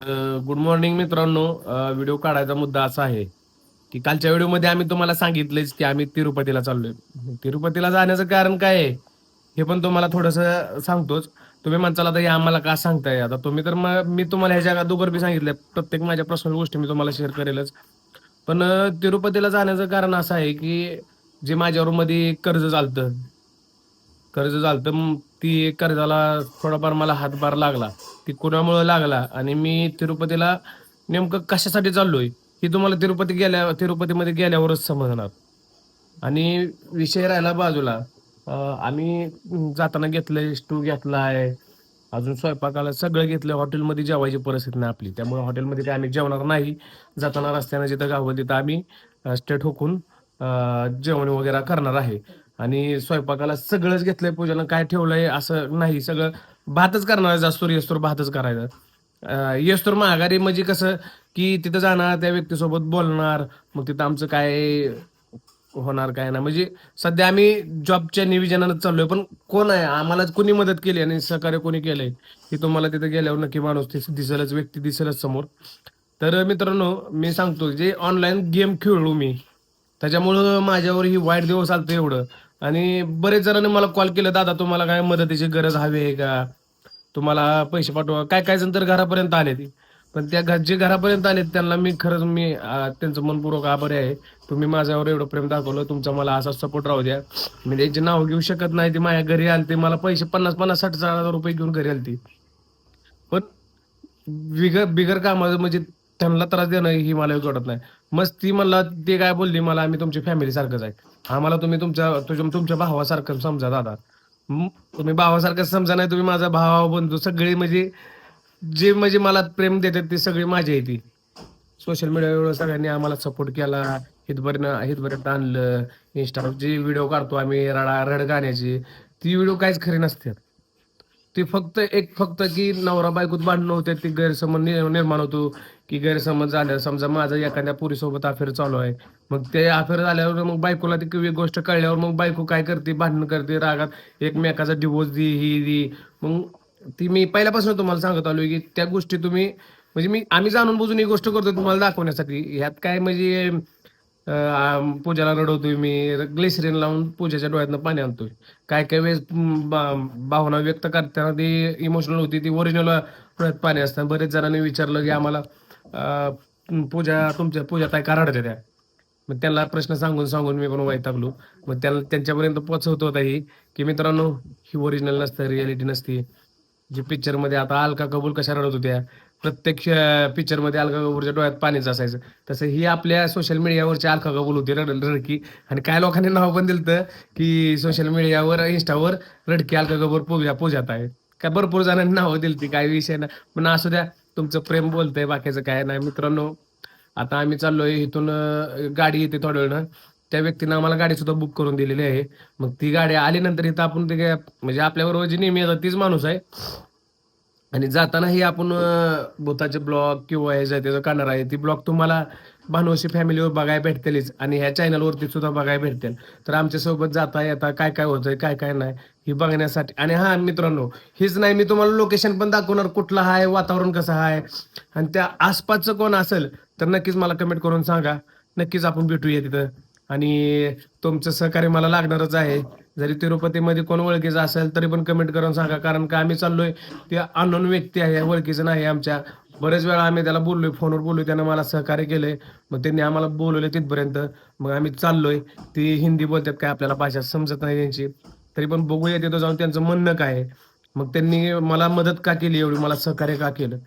Good morning मित्रांनो. Video काढायचा मुद्दा असा आहे की कालच्या व्हिडिओमध्ये आम्ही तुम्हाला सांगितलंच की आम्ही तिरुपतीला चाललोय. तिरुपतीला जाण्याचं कारण काय आहे? हे पण तुम्हाला थोडंसं सांगतोच. तुम्ही म्हणताल आता हे आम्हाला का सांगताय? आता तुम्ही तर मग मी तुम्हाला ह्याच्या अगोदर बी सांगितलं प्रत्येक माझ्या पर्सनल गोष्टी मी तुम्हाला शेअर करेलच. पण तिरुपतीला जाण्याचं कारण असं आहे की जे माझ्यावर मध्ये कर्ज चालतं कर्ज चालतं ती कर्जाला थोडाफार मला हातभार लागला. ती कुणामुळे लागला आणि मी तिरुपतीला नेमकं कशासाठी चाललोय ही तुम्हाला तिरुपती गेल्या तिरुपतीमध्ये गेल्यावरच समजणार. आणि विषय राहिला बाजूला. आम्ही जाताना घेतलंय स्टू आहे अजून स्वयंपाकाला सगळं घेतलं हॉटेलमध्ये जेवायची परिस्थिती नाही आपली. त्यामुळे हॉटेलमध्ये काय आम्ही जेवणार नाही. जाताना रस्त्यानं जिथं गावं तिथं आम्ही स्टे ठोकून जेवण वगैरे करणार आहे. आणि स्वयंपाकाला सगळंच घेतलंय पूजेला काय ठेवलंय असं नाही सगळं भातच करणार आहे जास्तोर येस्तोर भातच करायचं. अं, येस्तोर माघारी म्हणजे कसं की तिथं जाणार त्या व्यक्तीसोबत बोलणार मग तिथं आमचं काय होणार काय ना म्हणजे सध्या आम्ही जॉबच्या निविजनानं चाललोय पण कोण आहे? आम्हाला कोणी मदत केली आणि सहकार्य कोणी केलंय? हे तुम्हाला तिथे गेल्यावर नक्की माणूस दिसेलच व्यक्ती दिसेलच समोर. तर मित्रांनो मी सांगतो जे ऑनलाईन गेम खेळलो मी त्याच्यामुळं माझ्यावर ही वाईट दिवस आलतो एवढं. आणि बरेच जणांनी मला कॉल केला दादा तुम्हाला काय मदतीची गरज हवी आहे का? तुम्हाला पैसे पाठवा. काय काय जण तर घरापर्यंत आले ती. पण त्या घर जे घरापर्यंत आले त्यांना मी खरंच मी त्यांचं मनपूर्वक आभारी आहे. तुम्ही माझ्यावर एवढं प्रेम दाखवलं तुमचा मला असा सपोर्ट राहू द्या. मी त्यांचे नाव घेऊ शकत नाही ते माझ्या घरी आलते मला पैसे पन्नास पन्नास साठ साठ हजार रुपये घेऊन घरी आलती. पण बिगर बिगर कामाचं म्हणजे त्यांना त्रास देणं ही मला योग्य वाटत नाही. मग ती मला ते काय बोलली मला आम्ही तुमची फॅमिली सारखंच आहे. आम्हाला तुम्ही तुमच्या तुझ्या तुमच्या भावासारखं समजा दादा. तुम्ही भावासारखं समजा नाही तुम्ही माझा भाव बंधू सगळी म्हणजे जे म्हणजे मला प्रेम देतात ते सगळी माझी आहे ती. सोशल मीडियावर सगळ्यांनी आम्हाला सपोर्ट केला हितपर्यंत हितपर्यंत आणलं इंस्टावर जे व्हिडिओ काढतो आम्ही रडा रड गाण्याची ती व्हिडिओ काहीच खरी नसतात ते फक्त एक फक्त की नवरा बायकोत भांडणं होते ती गैरसमज नि- निर्माण होतो की गैरसमज झाल्यावर समजा माझा एखाद्या पुरीसोबत अफेअर चालू आहे मग ते अफेअर झाल्यावर मग बायकोला ती किती गोष्ट कळल्यावर मग बायको काय करते? भांडण करते रागात एकमेकाचा डिवोर्स दे ही दी. मग ती मी पहिल्यापासून तुम्हाला सांगत आलोय की त्या गोष्टी तुम्ही म्हणजे मी आम्ही जाणून बुजून ही गोष्ट करतो तुम्हाला दाखवण्यासाठी. ह्यात काय म्हणजे पूजाला रडवतोय मी. ग्लिसरीन लावून पूजाच्या डोळ्यातनं पाणी आणतोय. काय काय वेळेस बा- भावना व्यक्त करताना ती इमोशनल होती. ती ओरिजिनल डोळ्यात पाणी असतं. बरेच जणांनी विचारलं की आम्हाला पूजा तुमच्या पूजा काय रडते त्या. मग त्यांना प्रश्न सांगून सांगून मी पण वैतागलो मग त्यांना त्यांच्यापर्यंत पोचवतो होता ही की मित्रांनो ही ओरिजिनल नसतं रियालिटी नसते. जी पिक्चरमध्ये आता अलका कबूल कशा रडत होत्या प्रत्येक पिक्चरमध्ये अलका कबूलच्या डोळ्यात पाणीच असायचं तसं ही आपल्या सोशल मीडियावरची अलका कबूल होती रड रडकी. आणि काय लोकांनी नाव पण दिलं की सोशल मीडियावर इंस्टावर रडकी अलका कबूल पूजा पूजात आहे. काय भरपूर जणांनी नावं दिली ती काय विषय नाही. पण असू द्या तुमचं प्रेम बोलतंय बाकीचं काय नाही. मित्रांनो आता आम्ही चाललोय इथून गाडी येते थोड्या वेळानं. त्या व्यक्तीनं आम्हाला गाडी सुद्धा बुक करून दिलेली आहे. मग ती गाडी आल्यानंतर इथं आपण ते म्हणजे आपल्याबरोबर जी नेहमी येतात तीच माणूस आहे. आणि जातानाही आपण भूताचे ब्लॉग किंवा हे जे त्याचं काढणार आहे ती ब्लॉग तुम्हाला भानवशी फॅमिलीवर बघायला भेटतीलच आणि ह्या चॅनलवरती सुद्धा बघायला भेटतील. तर आमच्यासोबत जाता येता काय काय होतंय काय काय नाही हे बघण्यासाठी. आणि हा मित्रांनो हेच नाही मी तुम्हाला लोकेशन पण दाखवणार कुठलं आहे वातावरण कसं आहे आणि त्या आसपासचं कोण असेल तर नक्कीच मला कमेंट करून सांगा. नक्कीच आपण भेटूया तिथं. आणि तुमचं सहकार्य मला लागणारच आहे. जरी तिरुपतीमध्ये कोण ओळखीचं असेल तरी पण कमेंट करून सांगा. कारण का आम्ही चाललोय ते अननोन व्यक्ती आहे ओळखीचं नाही आमच्या. बरेच वेळा आम्ही त्याला बोललोय फोनवर बोललो त्यानं मला सहकार्य केलंय. मग त्यांनी आम्हाला बोलवलं तिथपर्यंत. मग आम्ही चाललोय. ती हिंदी बोलतात काय आपल्याला भाषा समजत नाही त्यांची. तरी पण बघूया तिथं जाऊन त्यांचं म्हणणं काय आहे. मग त्यांनी मला मदत का केली एवढी? मला सहकार्य का केलं?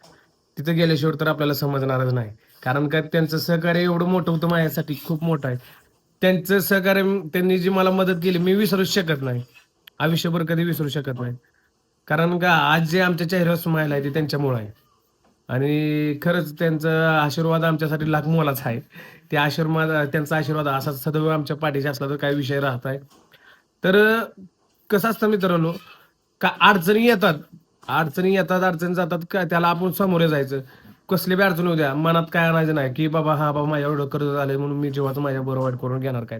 तिथं गेल्याशिवाय तर आपल्याला समजणारच नाही. कारण का त्यांचं सहकार्य एवढं मोठं होतं माझ्यासाठी खूप मोठं आहे. त्यांचं सहकार्य त्यांनी जी मला मदत केली मी विसरूच शकत नाही. आयुष्यभर कधी विसरू शकत नाही. कारण का आज जे आमच्या चेहऱ्यावर स्माईल आहे ते त्यांच्यामुळे आहे. आणि खरंच त्यांचा आशीर्वाद आमच्यासाठी लाख मोलाच आहे. ते आशीर्वाद त्यांचा आशीर्वाद असा सदैव आमच्या पाठीशी असला तर काय विषय राहत आहे. तर कसं असतं मित्रांनो का अडचणी येतात. अडचणी येतात अडचणी जातात का त्याला आपण सामोरे जायचं. कसली बी अडचण उद्या मनात काय आणायचं नाही की बाबा हा बाबा माझ्या एवढं कर्ज झालंय म्हणून मी जीवाचं माझ्या बरं वाईट करून घेणार काय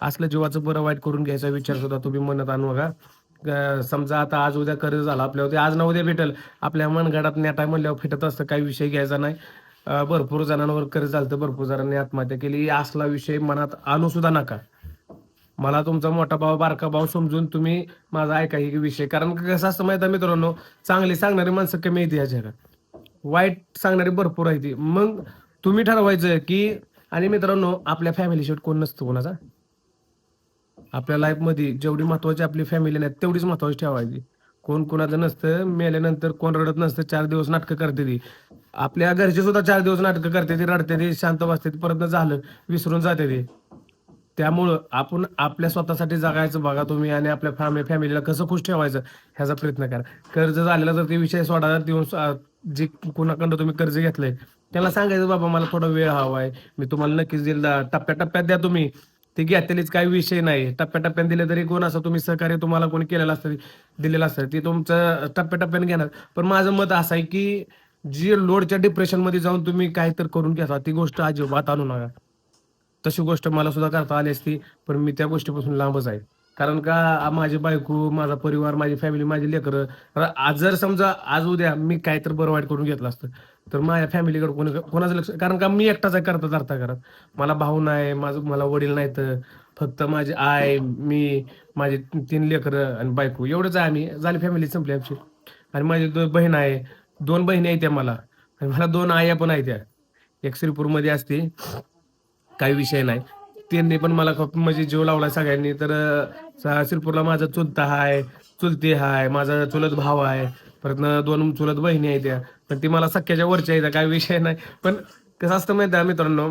असलं जीवाचं बरं वाईट करून घ्यायचा विचार सुद्धा तुम्ही मनात आणू बघा समजा आता आज उद्या कर्ज झाला आपल्या आज ना उद्या भेटेल. आपल्या मनगडात नेटाय म्हणल्यावर फिटत असतं काही विषय घ्यायचा नाही. भरपूर जणांवर कर्ज झालं भरपूर जणांनी आत्महत्या केली. असला विषय मनात आणू सुद्धा नका. मला तुमचा मोठा भाऊ बारका भाऊ समजून तुम्ही माझा ऐका ही विषय. कारण कसं असतं माहिती मित्रांनो? चांगली सांगणारी माणसं कमी येते या जगात वाईट सांगणारी भरपूर आहे ती. मग तुम्ही ठरवायचं की आणि मित्रांनो आपल्या फॅमिली शेवट कोण नसतं कोणाचा? आपल्या लाईफमध्ये जेवढी महत्वाची आपली फॅमिली नाही तेवढीच महत्वाची ठेवायची. कोण कोणाचं नसतं मेल्यानंतर कोण रडत नसतं चार दिवस नाटकं करते ती. आपल्या घरचे सुद्धा चार दिवस नाटकं करते ती रडते ती शांत बसते परत झालं विसरून जाते ती. त्यामुळं आपण आपल्या स्वतःसाठी जगायचं बघा तुम्ही आणि आपल्या फॅमिली फॅमिलीला कसं खुश ठेवायचं ह्याचा प्रयत्न करा. कर्ज झालेला तर ते विषय सोडा देऊन जे कोणाकडं तुम्ही कर्ज घेतलंय त्याला सांगायचं बाबा मला थोडा वेळ हवा आहे मी तुम्हाला नक्कीच दिल टप्प्या टप्प्याटप्प्यात द्या तुम्ही. ते घेतलेलीच काही विषय नाही. टप्प्याटप्प्याने दिले तरी कोण असं तुम्ही सहकार्य तुम्हाला कोणी केलेलं असतं दिलेलं असतं ते तुमचं टप्प्याटप्प्याने घेणार. पण माझं मत असं आहे की जी लोडच्या डिप्रेशनमध्ये जाऊन तुम्ही काहीतरी करून घेता ती गोष्ट अजिबात आणू नका. तशी गोष्ट मला सुद्धा करता आली असती पण मी त्या गोष्टीपासून लांबच आहे. कारण का माझी बायको माझा परिवार माझी फॅमिली माझी लेकरं आज जर समजा आज उद्या मी काय तर बरं वाईट करून घेतलं असतं तर माझ्या फॅमिलीकडे कोणी कोणाचं लक्ष कारण का मी एकटाच आहे करता धरता करत. मला भाऊ नाही माझं मला वडील नाहीत फक्त माझी आय मी माझे तीन लेकरं आणि बायको एवढंच आहे आम्ही. झाली फॅमिली संपली आमची. आणि माझी दोन बहीण आहे. दोन बहिणी आहेत त्या मला. आणि मला दोन आया पण आहेत त्या. एक श्रीपूरमध्ये असते. काही विषय नाही. त्यांनी पण मला खूप म्हणजे जीव लावला सगळ्यांनी. तर सिरपूरला शिरपूरला माझा चुलता हाय चुलती हाय माझा चुलत भाव आहे परत दोन चुलत बहिणी आहेत त्या. पण ती मला सख्याच्या वरच्या आहेत काही विषय नाही. पण कसं असतं माहिती आहे मित्रांनो?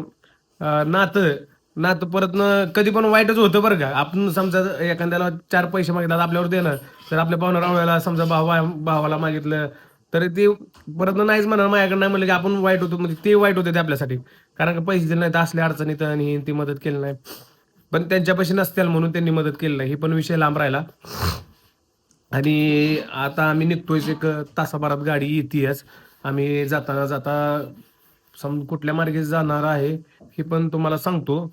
नातं नातं परत कधी पण वाईटच होतं बरं का. आपण समजा एखाद्याला चार पैसे मागितला आपल्यावर देणं. तर आपल्या पाहुणा रावळ्याला समजा भावा भावाला मागितलं तर ते परत नाहीच म्हणणार माझ्याकडे नाही म्हणलं की आपण वाईट होतो म्हणजे ते वाईट होते ते आपल्यासाठी. कारण का पैसे दिले नाही तर असल्या अडचणीत आणि ती मदत केली नाही. पण त्यांच्यापाशी नसतील म्हणून त्यांनी मदत केली नाही. हे पण विषय लांब राहिला. आणि आता आम्ही निघतोय एक तासाभरात गाडी येतेच आम्ही जाताना जाता सम कुठल्या मार्गे जाणार आहे हे पण तुम्हाला सांगतो.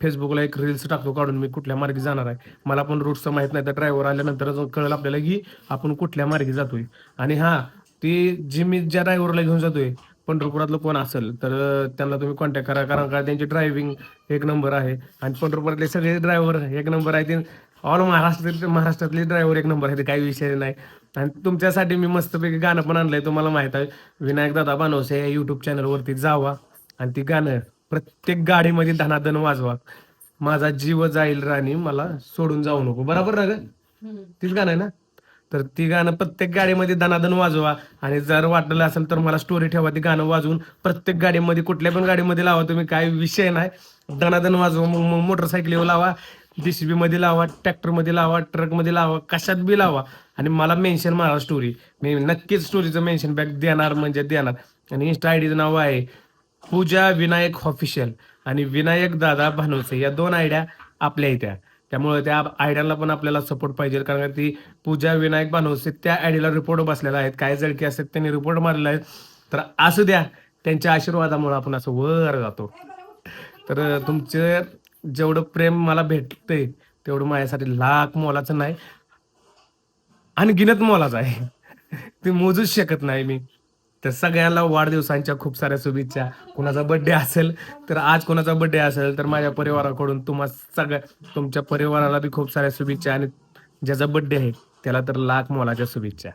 फेसबुकला एक रील्स टाकतो काढून मी कुठल्या मार्गे जाणार आहे. मला पण रूटचं माहीत नाही तर ड्रायव्हर आल्यानंतर कळलं आपल्याला की आपण कुठल्या मार्गे जातोय. आणि हा ते जे मी ज्या ड्रायव्हरला घेऊन जातोय पंढरपुरातलं कोण असेल तर त्यांना तुम्ही कॉन्टॅक्ट करा. कारण का त्यांची ड्रायव्हिंग एक नंबर आहे आणि पंढरपुरातले सगळे ड्रायव्हर एक नंबर आहे ते ऑल महाराष्ट्रातले महाराष्ट्रातले ड्रायव्हर एक नंबर आहे ते काही विषय नाही. आणि तुमच्यासाठी मी मस्तपैकी गाणं पण आणलंय तुम्हाला माहीत आहे. विनायक दादा बनवसे या युट्यूब चॅनलवरती जावा आणि ती गाणं प्रत्येक गाडीमध्ये धनाधन वाजवा. माझा जीव जाईल राणी मला सोडून जाऊ नको. बरोबर ना ग? तीच गाणं आहे ना? तर ती गाणं प्रत्येक गाडीमध्ये दनादन वाजवा. आणि जर वाटलं असेल तर मला स्टोरी ठेवा ती गाणं वाजवून प्रत्येक गाडीमध्ये कुठल्या पण गाडीमध्ये लावा तुम्ही काही विषय नाही. दनादन वाजवा मग मग मोटरसायकलीवर लावा जेसीबी मध्ये लावा ट्रॅक्टरमध्ये लावा ट्रकमध्ये लावा कशात बी लावा. आणि मला मेन्शन मारा स्टोरी मी नक्कीच स्टोरीचं मेन्शन बॅक देणार म्हणजे देणार. आणि इन्स्टा आयडीचं नाव आहे. पूजा विनायक ऑफिशियल आणि विनायक दादा भानवसे या दोन आयडिया आपल्या इथ्या त्यामुळे त्या आयडियाला पण आपल्याला सपोर्ट पाहिजे कारण ती पूजा विनायक भानुसे त्या आयडियाला रिपोर्ट बसलेला आहेत. काय जळकी असतात त्यांनी रिपोर्ट मारलेला आहे. तर असू द्या त्यांच्या आशीर्वादामुळे आपण असं वर जातो. तर तुमचे जेवढं प्रेम मला भेटतंय तेवढं माझ्यासाठी लाख मोलाचं नाही आणि गिनत मोलाचं आहे. ते मोजूच शकत नाही मी. तर सगळ्यांना वाढदिवसांच्या खूप साऱ्या शुभेच्छा. कुणाचा बर्थडे असेल तर आज कोणाचा बर्थडे असेल तर माझ्या परिवाराकडून तुम्हा सगळ्या तुमच्या परिवाराला बी खूप साऱ्या शुभेच्छा आणि ज्याचा बर्थडे आहे त्याला तर लाख मोलाच्या शुभेच्छा.